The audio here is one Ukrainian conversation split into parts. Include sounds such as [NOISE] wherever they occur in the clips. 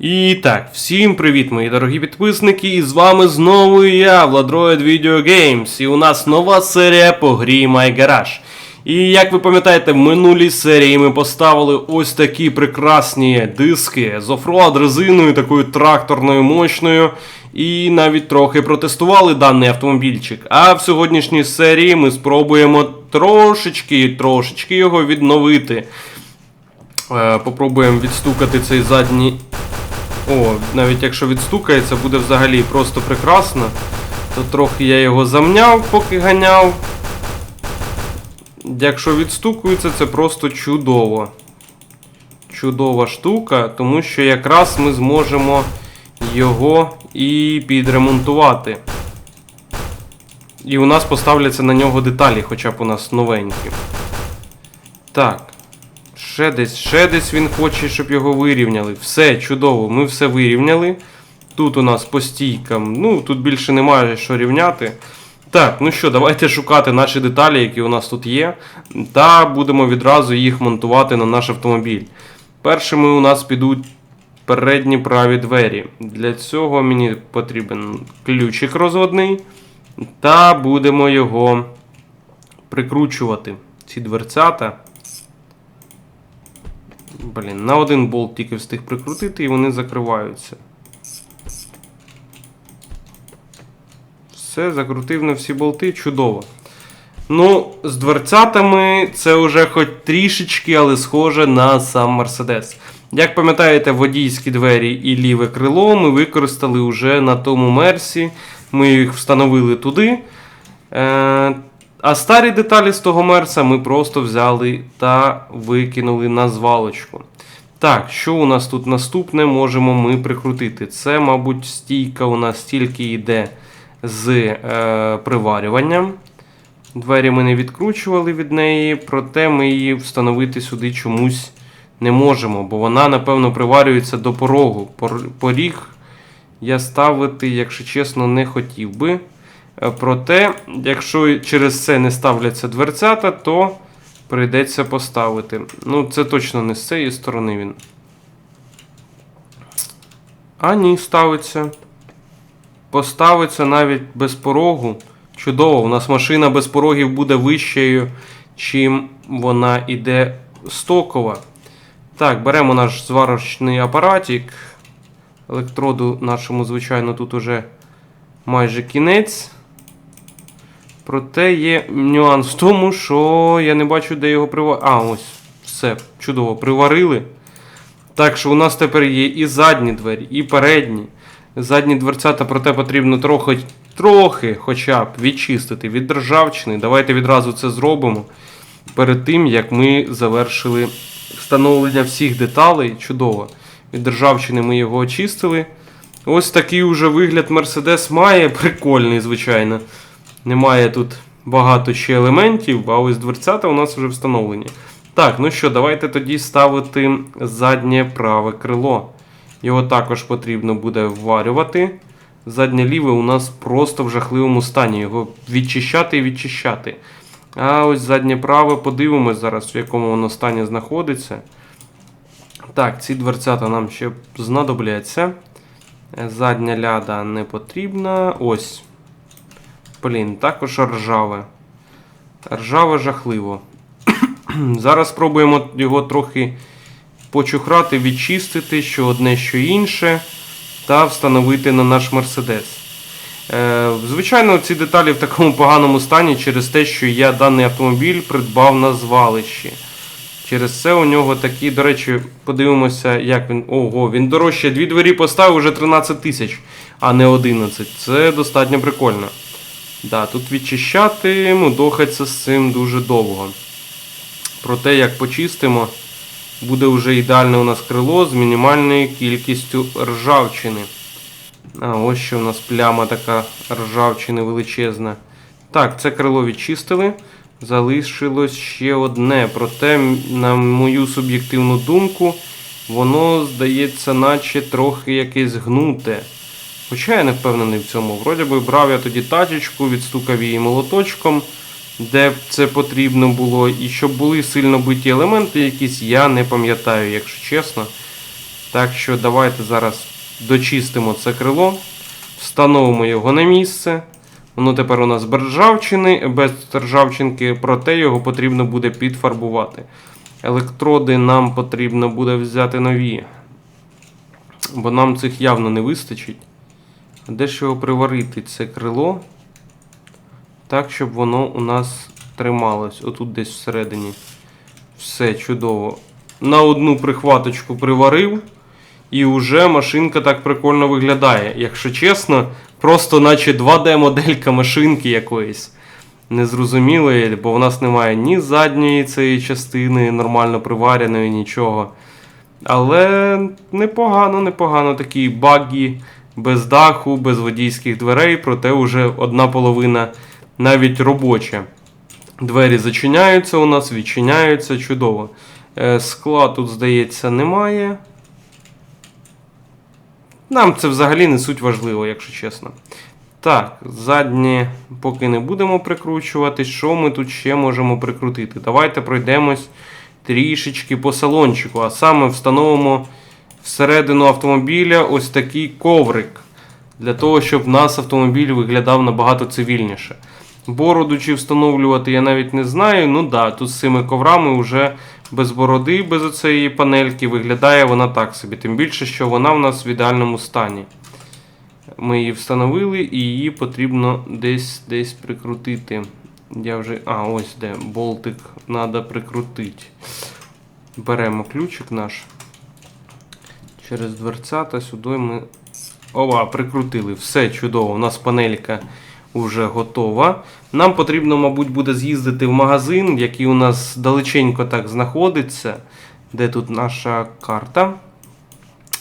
І так, всім привіт, мої дорогі підписники, і з вами знову я, Владроїд Video Games, і у нас нова серія по грі My Garage. І як ви пам'ятаєте, в минулій серії ми поставили ось такі прекрасні диски з офроад резиною, такою тракторною мощною, і навіть трохи протестували даний автомобільчик. А в сьогоднішній серії ми спробуємо трошечки, трошечки його відновити. Е, Попробуємо відстукати цей задній. О, навіть якщо відстукається, буде взагалі просто прекрасно. То трохи я його замняв, поки ганяв. Якщо відстукується, це просто чудово. Чудова штука, тому що якраз ми зможемо його і підремонтувати. І у нас поставляться на нього деталі, хоча б у нас новенькі. Так. Ще десь, ще десь він хоче, щоб його вирівняли. Все чудово, ми все вирівняли. Тут у нас по стійкам, ну тут більше немає що рівняти. Так, ну що, давайте шукати наші деталі, які у нас тут є, та будемо відразу їх монтувати на наш автомобіль. Першими у нас підуть передні праві двері. Для цього мені потрібен ключик розводний, та будемо його прикручувати. Ці дверцята. Блін, на один болт тільки встиг прикрутити і вони закриваються. Все, закрутив на всі болти, чудово. Ну, з дверцятами це вже хоч трішечки, але схоже на сам Мерседес. Як пам'ятаєте, водійські двері і ліве крило ми використали вже на тому мерсі. Ми їх встановили туди. А старі деталі з того мерса ми просто взяли та викинули на звалочку. Так, що у нас тут наступне можемо ми прикрутити? Це, мабуть, стійка у нас тільки йде з е, приварюванням. Двері ми не відкручували від неї, проте ми її встановити сюди чомусь не можемо, бо вона, напевно, приварюється до порогу. Пор- Поріг я ставити, якщо чесно, не хотів би. Е, Проте, якщо через це не ставляться дверцята, то прийдеться поставити. Ну, це точно не з цієї сторони він. А ні, ставиться. Поставиться навіть без порогу. Чудово, у нас машина без порогів буде вищою, чим вона іде стокова. Так, беремо наш зварочний апаратик. Електроду нашому, звичайно, тут уже майже кінець. Проте є нюанс в тому, що я не бачу, де його приварили. А, ось, все, чудово, приварили. Так що у нас тепер є і задні двері, і передні. Задні дверцята, проте потрібно трохи, трохи хоча б відчистити від ржавчини. Давайте відразу це зробимо. Перед тим, як ми завершили встановлення всіх деталей. Чудово. Від ржавчини ми його очистили. Ось такий уже вигляд Mercedes має. [LAUGHS] Прикольний, звичайно. Немає тут багато ще елементів, а ось дверцята у нас вже встановлені. Так, ну що, давайте тоді ставити заднє праве крило. Його також потрібно буде вварювати. Заднє ліве у нас просто в жахливому стані. Його відчищати і відчищати. А ось заднє праве, подивимось зараз, в якому воно стані знаходиться. Так, ці дверцята нам ще знадобляться. Задня ляда не потрібна. Ось. Блін, також ржаве. Ржаве жахливо. [CLEARS THROAT] Зараз спробуємо його трохи почухрати, відчистити, що одне, що інше, та встановити на наш Мерседес. Е, звичайно, ці деталі в такому поганому стані через те, що я даний автомобіль придбав на звалищі. Через це у нього такі, до речі, подивимося, як він. Ого, він дорожче. Дві двері поставив уже 13 тисяч, а не 11. Це достатньо прикольно. Да, тут відчищати, мудохаться з цим дуже довго. Проте, як почистимо, буде вже ідеальне у нас крило з мінімальною кількістю ржавчини. А ось ще у нас пляма така ржавчини величезна. Так, це крило відчистили. Залишилось ще одне. Проте, на мою суб'єктивну думку, воно здається, наче трохи якесь гнуте. Хоча я не впевнений в цьому. Вроді би брав я тоді тачечку, відстукав її молоточком, де це потрібно було. І щоб були сильно биті елементи якісь, я не пам'ятаю, якщо чесно. Так що давайте зараз дочистимо це крило, встановимо його на місце. Воно тепер у нас без ржавчини, без ржавчинки, проте його потрібно буде підфарбувати. Електроди нам потрібно буде взяти нові, бо нам цих явно не вистачить. А Де ж його приварити, це крило, так, щоб воно у нас трималось. Отут десь всередині. Все чудово. На одну прихваточку приварив. І вже машинка так прикольно виглядає. Якщо чесно, просто наче 2D-моделька машинки якоїсь. Незрозумілої, бо в нас немає ні задньої цієї частини, нормально привареної, нічого. Але непогано, непогано такі багі, без даху, без водійських дверей, проте вже одна половина навіть робоча. Двері зачиняються у нас, відчиняються чудово. Е, Скла тут, здається, немає. Нам це взагалі не суть важливо, якщо чесно. Так, заднє поки не будемо прикручувати. Що ми тут ще можемо прикрутити? Давайте пройдемось трішечки по салончику, а саме встановимо всередину автомобіля ось такий коврик. Для того, щоб в нас автомобіль виглядав набагато цивільніше. Бороду чи встановлювати я навіть не знаю. Ну да, тут з цими коврами вже без бороди, без оцеї панельки виглядає вона так собі. Тим більше, що вона в нас в ідеальному стані. Ми її встановили і її потрібно десь десь прикрутити. Я вже. А, ось де. Болтик треба прикрутити. Беремо ключик наш. Через дверцята сюди ми. Ова, прикрутили. Все чудово. У нас панелька вже готова. Нам потрібно, мабуть, буде з'їздити в магазин, який у нас далеченько так знаходиться. Де тут наша карта?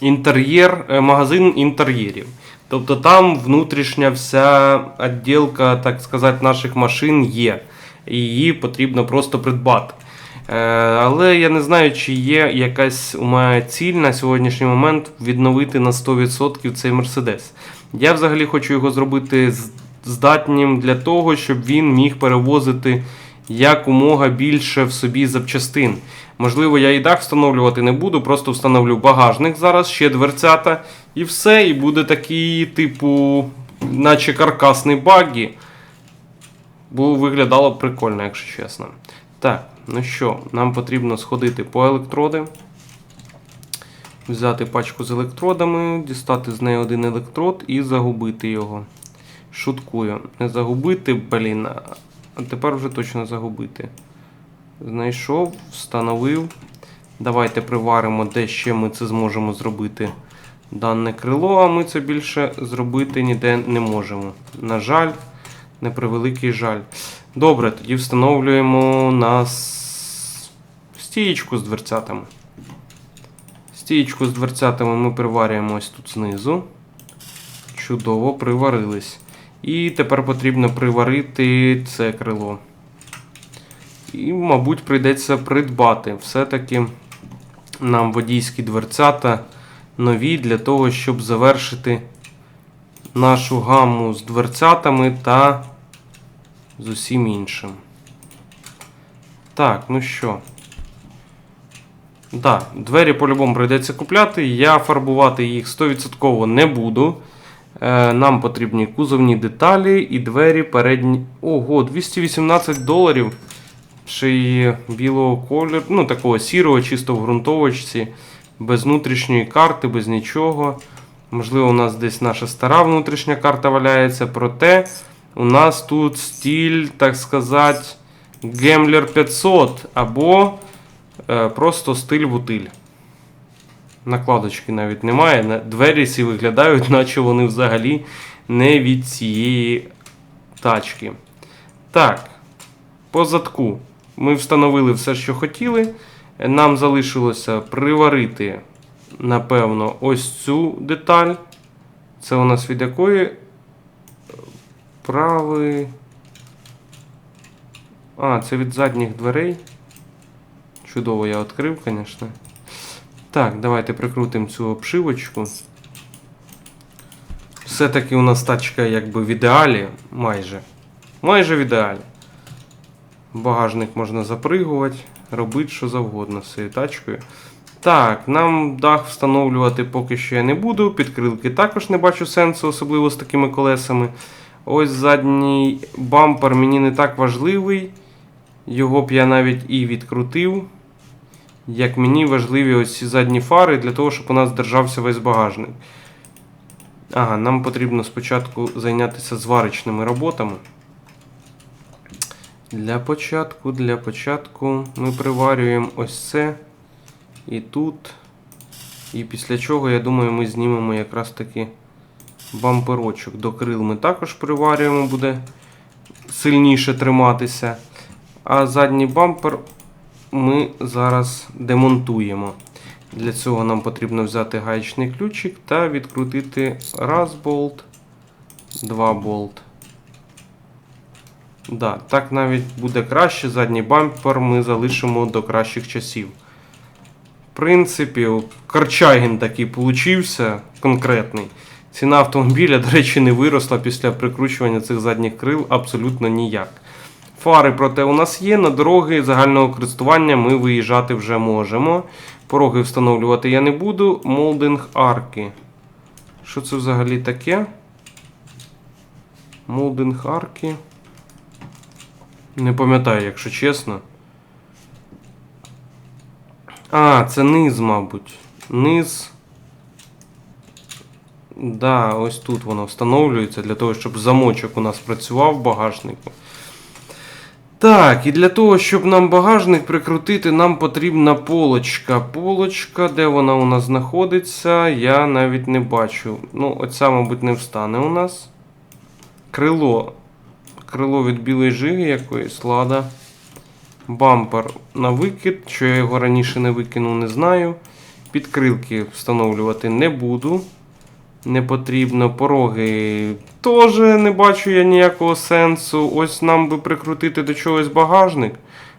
Інтер'єр, е, магазин інтер'єрів. Тобто там внутрішня вся відділка, так сказати, наших машин є. І її потрібно просто придбати. Е, Але я не знаю, чи є якась у мене ціль на сьогоднішній момент відновити на 100% цей Мерседес. Я взагалі хочу його зробити здатнім для того, щоб він міг перевозити якомога більше в собі запчастин. Можливо, я і дах встановлювати не буду, просто встановлю багажник зараз, ще дверцята, і все. І буде такий, типу, наче каркасний багі. Бо виглядало прикольно, якщо чесно. Так, ну що, нам потрібно сходити по електроди. Взяти пачку з електродами, дістати з неї один електрод і загубити його. Шуткую. Не загубити, блін. А тепер вже точно загубити. Знайшов, встановив. Давайте приваримо, де ще ми це зможемо зробити. Дане крило, а ми це більше зробити ніде не можемо. На жаль, на превеликий жаль. Добре, тоді встановлюємо нас стієчку з дверцятами. Стієчку з дверцятами ми приварюємо ось тут знизу. Чудово, приварились. І тепер потрібно приварити це крило. І, мабуть, прийдеться придбати. Все-таки нам водійські дверцята нові для того, щоб завершити нашу гамму з дверцятами та з усім іншим. Так, ну що. Да, двері по-любому прийдеться купляти. Я фарбувати їх 100% не буду. Е, Нам потрібні кузовні деталі і двері передні. Ого, 218 доларів. Ще й білого кольору, ну такого сірого, чисто в ґрунтовочці, без внутрішньої карти, без нічого. Можливо, у нас десь наша стара внутрішня карта валяється, проте у нас тут стіль, так сказати, Гемлер 500 або е, просто стиль вутиль. Накладочки навіть немає. Двері всі виглядають, [LAUGHS] наче вони взагалі не від цієї тачки. Так, по задку. Ми встановили все, що хотіли. Нам залишилося приварити, напевно, ось цю деталь. Це у нас від якої правий. А, це від задніх дверей. Чудово я відкрив, звісно. Так, давайте прикрутимо цю обшивочку. Все-таки у нас тачка якби в ідеалі, майже. Майже в ідеалі. Багажник можна запригувати, робити що завгодно з цією тачкою. Так, нам дах встановлювати поки що я не буду. Підкрилки також не бачу сенсу, особливо з такими колесами. Ось задній бампер мені не так важливий. Його б я навіть і відкрутив. Як мені важливі ось ці задні фари для того, щоб у нас держався весь багажник. Ага, нам потрібно спочатку зайнятися зварочними роботами. Для початку, для початку ми приварюємо ось це і тут. І після чого, я думаю, ми знімемо якраз таки бамперочок. До крил ми також приварюємо, буде сильніше триматися. А задній бампер ми зараз демонтуємо. Для цього нам потрібно взяти гаєчний ключик та відкрутити раз болт, два болт. Да, так навіть буде краще. Задній бампер ми залишимо до кращих часів. В принципі, Корчагін такий получився конкретний. Ціна автомобіля, до речі, не виросла після прикручування цих задніх крил абсолютно ніяк. Фари, проте, у нас є. На дороги загального користування ми виїжджати вже можемо. Пороги встановлювати я не буду. Молдинг арки. Що це взагалі таке? Молдинг арки. Не пам'ятаю, якщо чесно. А, це низ, мабуть. Низ. Да, ось тут воно встановлюється для того, щоб замочок у нас працював в багажнику. Так, і для того, щоб нам багажник прикрутити, нам потрібна полочка. Полочка, де вона у нас знаходиться, я навіть не бачу. Ну, оця, мабуть, не встане у нас. Крило. Крило від білої жиги якоїсь, лада. Бампер на викид. Що я його раніше не викинув, не знаю. Підкрилки встановлювати не буду. Не потрібно. Пороги теж не бачу я ніякого сенсу. Ось нам би прикрутити до чогось багажник.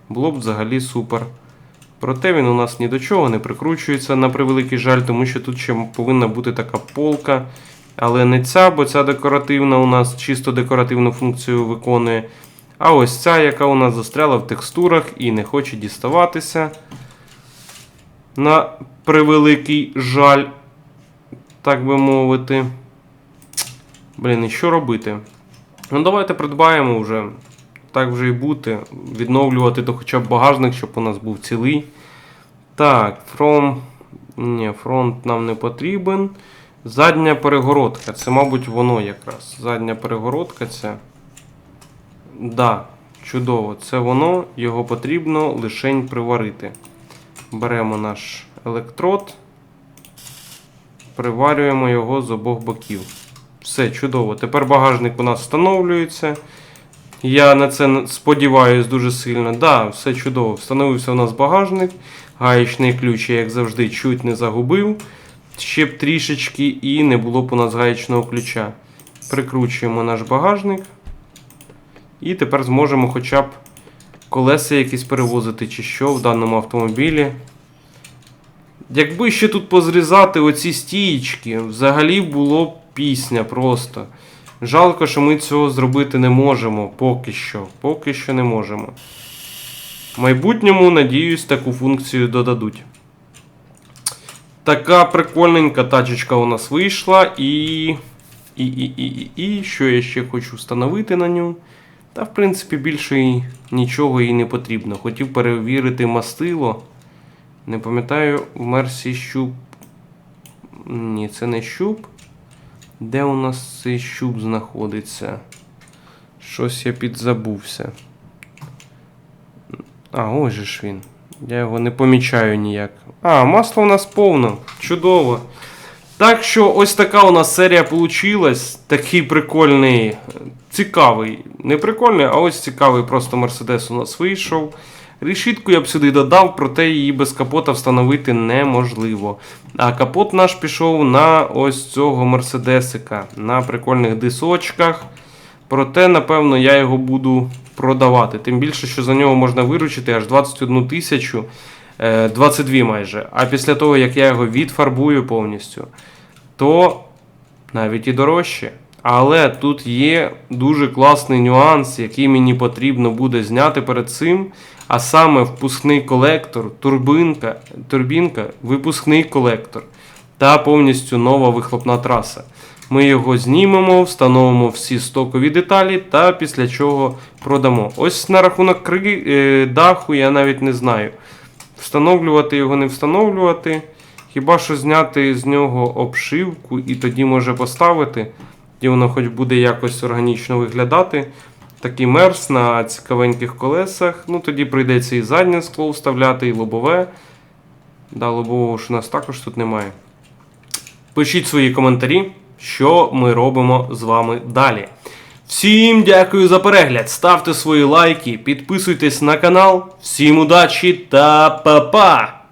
Було б взагалі супер. Проте він у нас ні до чого не прикручується на превеликий жаль, тому що тут ще повинна бути така полка. Але не ця, бо ця декоративна у нас чисто декоративну функцію виконує. А ось ця, яка у нас застряла в текстурах і не хоче діставатися. На превеликий жаль, так би мовити. Блін, і що робити? Ну, давайте придбаємо вже. Так вже і бути. Відновлювати то хоча б багажник, щоб у нас був цілий. Так, from. Ні, фронт нам не потрібен. Задня перегородка. Це, мабуть, воно якраз. Задня перегородка це. Да, чудово. Це воно. Його потрібно лишень приварити. Беремо наш електрод. Приварюємо його з обох боків. Все, чудово. Тепер багажник у нас встановлюється. Я на це сподіваюся дуже сильно. Так, да, все чудово. Встановився у нас багажник. Гаєчний ключ, я, як завжди, чуть не загубив. Ще б трішечки і не було б у нас гаєчного ключа. Прикручуємо наш багажник. І тепер зможемо хоча б колеса якісь перевозити, чи що в даному автомобілі. Якби ще тут позрізати оці стієчки, взагалі було б пісня просто. Жалко, що ми цього зробити не можемо поки що. Поки що не можемо. В майбутньому, надіюсь, таку функцію додадуть. Така прикольненька тачечка у нас вийшла. І. І, і, і, і, і, що я ще хочу встановити на ню. Та, в принципі, більше нічого їй не потрібно. Хотів перевірити мастило. Не пам'ятаю, Мерсі щуп. Ні, це не щуп. Де у нас цей щуп знаходиться? Щось я підзабувся. А, ось же ж він. Я його не помічаю ніяк. А, масло у нас повно. Чудово. Так що ось така у нас серія получилась. Такий прикольний, цікавий. Не прикольний, а ось цікавий просто Мерседес у нас вийшов. Решітку я б сюди додав, проте її без капота встановити неможливо. А капот наш пішов на ось цього мерседесика на прикольних дисочках. Проте, напевно, я його буду продавати. Тим більше, що за нього можна виручити аж 21 тисячу, е, 22 майже. А після того, як я його відфарбую повністю, то навіть і дорожче. Але тут є дуже класний нюанс, який мені потрібно буде зняти перед цим. А саме впускний колектор, турбинка, турбінка, випускний колектор та повністю нова вихлопна траса. Ми його знімемо, встановимо всі стокові деталі та після чого продамо. Ось на рахунок кри... е, даху я навіть не знаю. Встановлювати його не встановлювати. Хіба що зняти з нього обшивку і тоді може поставити, і воно хоч буде якось органічно виглядати. Такий мерс на цікавеньких колесах. Ну тоді прийдеться і заднє скло вставляти, і лобове. Да, лобового ж у нас також тут немає. Пишіть свої коментарі, що ми робимо з вами далі. Всім дякую за перегляд. Ставте свої лайки, підписуйтесь на канал. Всім удачі та па-па!